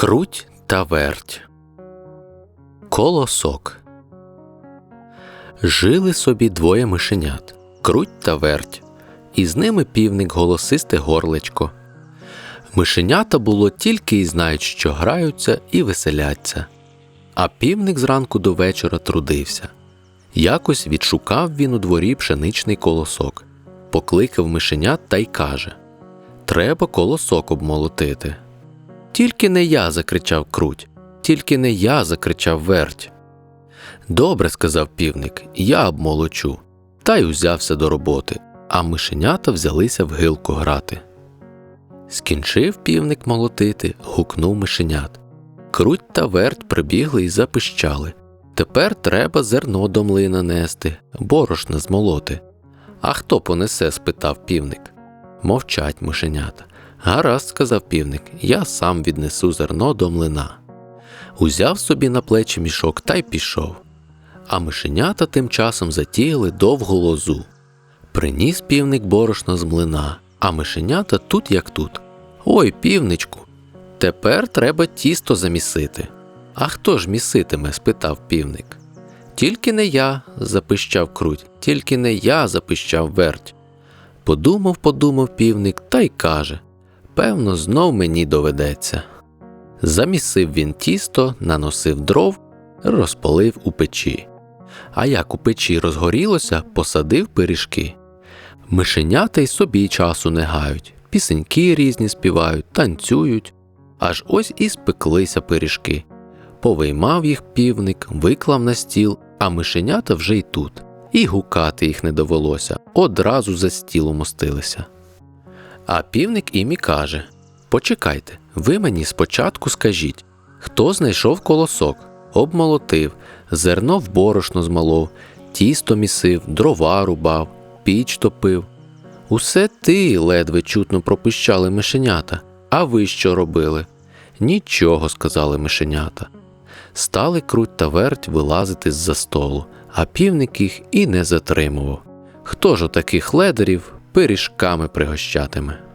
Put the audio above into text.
Круть та верть. Колосок. Жили собі двоє мишенят круть та верть, і з ними півник голосисте горлечко. Мишенята було тільки й знають, що граються і веселяться. А півник зранку до вечора трудився. Якось відшукав він у дворі пшеничний колосок, покликав мишенят та й каже Треба колосок обмолотити. Тільки не я. закричав круть, тільки не я. закричав верть. Добре, сказав півник, я обмолочу. Та й узявся до роботи, а мишенята взялися в гилку грати. Скінчив півник молотити, гукнув мишенят. Круть та верть прибігли і запищали. Тепер треба зерно до млина нести, борошна змолоти. А хто понесе? спитав півник. Мовчать мишенята. Гаразд, сказав півник, я сам віднесу зерно до млина. Узяв собі на плечі мішок та й пішов. А мишенята тим часом затіяли довгу лозу. Приніс півник борошно з млина, а мишенята тут як тут. Ой, півничку, тепер треба тісто замісити. А хто ж міситиме? спитав півник. Тільки не я, запищав круть, тільки не я, запищав верть. Подумав, подумав півник та й каже Певно, знов мені доведеться. Замісив він тісто, наносив дров, розпалив у печі. А як у печі розгорілося, посадив пиріжки. Мишенята й собі часу не гають, пісеньки різні співають, танцюють. Аж ось і спеклися пиріжки. Повиймав їх півник, виклав на стіл, а мишенята вже й тут. І гукати їх не довелося, одразу за стіл умостилися. А півник їм і каже Почекайте, ви мені спочатку скажіть, хто знайшов колосок, обмолотив, зерно в борошно змолов, тісто місив, дрова рубав, піч топив. Усе ти ледве чутно пропищали мишенята. А ви що робили? Нічого, сказали мишенята. Стали круть та верть вилазити з-за столу, а півник їх і не затримував. Хто ж отаких ледерів пиріжками пригощатиме?